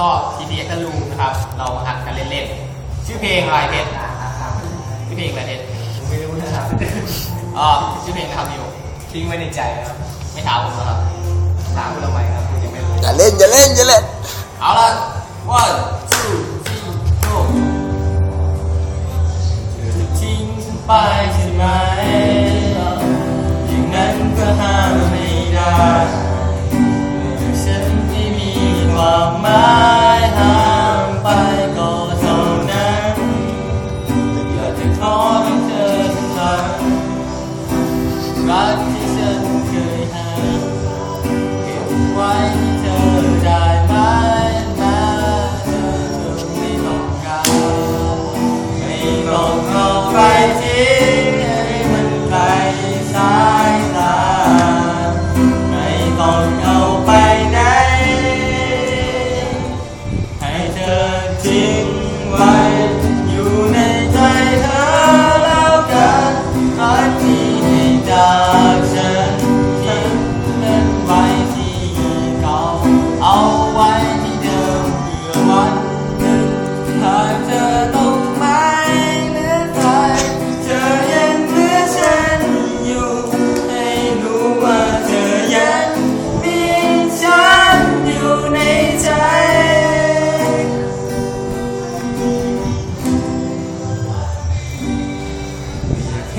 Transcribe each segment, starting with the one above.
ก็ TTX ตะลุงนะครับ เราหัดกันเล่นๆ ชื่อเพลงอะไรเพชรชื่อเพลงอะไรเพชรไม่รู้นะครับอ๋อชื่อเพลงนะครับอยู่ทิ้งไว้ในใจครับ ไม่ถามผมนะครับ ถามคุณทำไมครับคุณยังไม่รู้อย่าเล่นอย่าเล่นอย่าเล่น เอาละ one two three go เธอจะทิ้งฉันไป ไว้อยู่ในใจเธอแล้วกันรักนี้ได้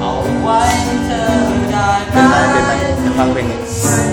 เอาไว้เธอได้ไมฟังเพลง